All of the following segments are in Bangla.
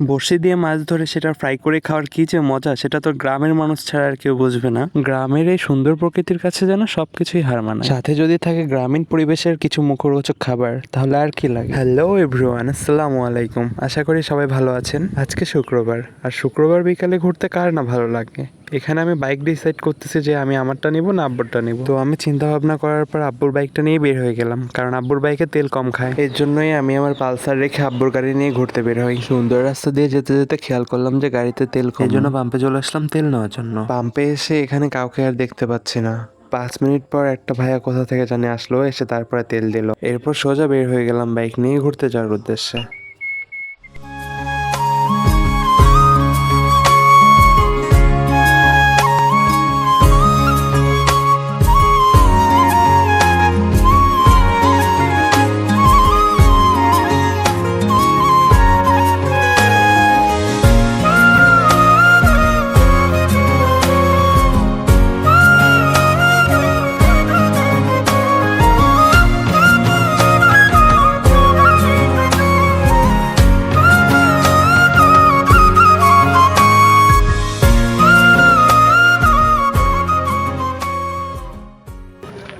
বড়শি দিয়ে মাছ ধরে সেটা ফ্রাই করে খাওয়ার কি যে মজা সেটা তো গ্রামের মানুষ ছাড়া আর কেউ বুঝবে না। গ্রামের এই সুন্দর প্রকৃতির কাছে যেন সবকিছুই হার মানে সাথে যদি থাকে গ্রামীণ পরিবেশের কিছু মুখরোচক খাবার তাহলে আর কি লাগে? হ্যালো এভরিওয়ান আসসালামু আলাইকুম। আশা করি সবাই ভালো আছেন। আজকে শুক্রবার আর শুক্রবার বিকালে ঘুরতে কার না ভালো লাগে? এখানে আমি বাইক ডিসাইড করতেছি যে আমি আমারটা নিব না আব্বুরটা নিব। তো আমি চিন্তা ভাবনা করার পর আব্বুর বাইকটা নিয়ে বের হয়ে গেলাম কারণ আব্বুর বাইকে তেল কম খায়। এর জন্যই আমি আমার পালসার রেখে আব্বুর গাড়ি নিয়ে ঘুরতে বের হই। সুন্দর রাস্তা দিয়ে যেতে যেতে খেয়াল করলাম যে গাড়িতে তেল কম। এই জন্য পাম্পে চলে আসলাম তেল নেওয়ার জন্য। পাম্পে এসে এখানে কাউকে আর দেখতে পাচ্ছি না। পাঁচ মিনিট পর একটা ভাইয়া কোথা থেকে জানে আসলো এসে তারপরে তেল দিল। এরপর সোজা বের হয়ে গেলাম বাইক নিয়ে ঘুরতে যাওয়ার উদ্দেশ্যে।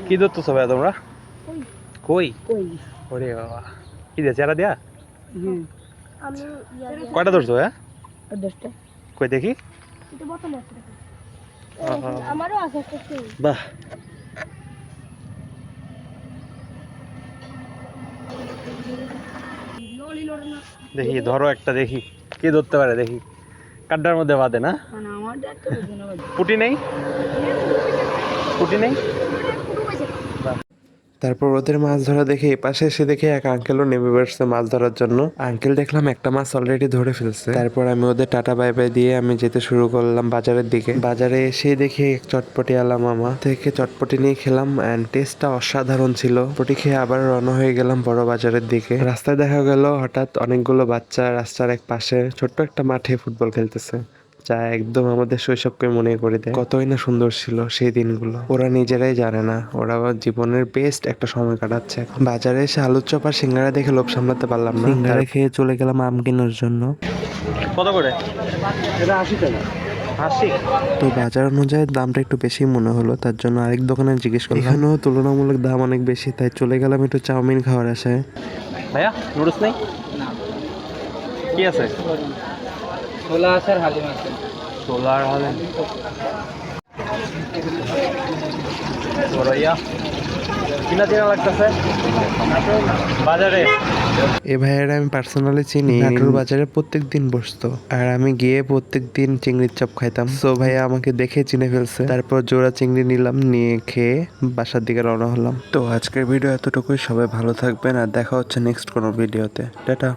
কি ধরতো সবাই তোমরা? কই? কই? ওরে বাবা। কি দিয়ে চেরা দিয়া? কয়টা ধরছো হ্যাঁ কই দেখি। বাহ। দেখি ধরো একটা দেখি। কি ধরতে পারে দেখি। কাড্ডার মধ্যে বাদে না। পুটি নেই? পুটি নেই? তারপর ওদের মাছ ধরা দেখে এপাশে এসে দেখে এক আঙ্কেলও নেমে বসছে মাছ ধরার জন্য। আঙ্কেল দেখলাম একটা মাছ অলরেডি ধরে ফেলছে। তারপর আমি ওদের টাটা বাই বাই দিয়ে আমি যেতে শুরু করলাম বাজারের দিকে। বাজারে এসে দেখি এক চটপটি আলা মামা থেকে চটপটি নিয়ে খেলাম অ্যান্ড টেস্টটা অসাধারণ ছিল। পটি খেয়ে আবার রওনা হয়ে গেলাম বড় বাজারের দিকে। রাস্তায় দেখা গেল হঠাৎ অনেকগুলো বাচ্চা রাস্তার এক পাশে ছোট্ট একটা মাঠে ফুটবল খেলতেছে। যা একদম আমাদের শৈশবকে মনে করে দেয়। কতই না সুন্দর ছিল সেই দিনগুলো। ওরা নিজেরাই জানে না ওরা আবার জীবনের বেস্ট একটা সময় কাটাচ্ছে বাজারে এসে আলুর চপ আর সিঙ্গারা দেখে লোভ সামলাতে পারলাম না। সিঙ্গারা খেয়ে চলে গেলাম আম কেনার জন্য। কত করে? এটা আশি টাকা। তো বাজার অনুযায়ী দামটা একটু বেশি মনে হলো তার জন্য আরেক দোকানে জিজ্ঞেস করলাম। এখানেও তুলনামূলক দাম অনেক বেশি তাই চলে গেলাম একটু চাউমিন খাওয়ার আশায়। ভাইয়া নুডলস নেই? কি আছে? ছোলা আছে আর হালিম আছে। সোলার হলে বড়ইয়া। কিনা দিনা লাগতেছে? বাজারে। এ ভাইয়েরা আমি পার্সোনালি চিনি। নাটোর বাজারে প্রত্যেক দিন বসতো। আর আমি গিয়ে প্রত্যেক দিন চিংড়ির চপ খাইতাম। তো ভাইয়া আমাকে দেখে চিনে ফেলছে। তারপর জোড়া চিংড়ি নিলাম নিয়ে খেয়ে বাসার দিকে রওনা হলাম। তো আজকের ভিডিও এতটুকুই। সবাই ভালো থাকবেন আর দেখা হচ্ছে নেক্সট কোনো ভিডিওতে টাটা।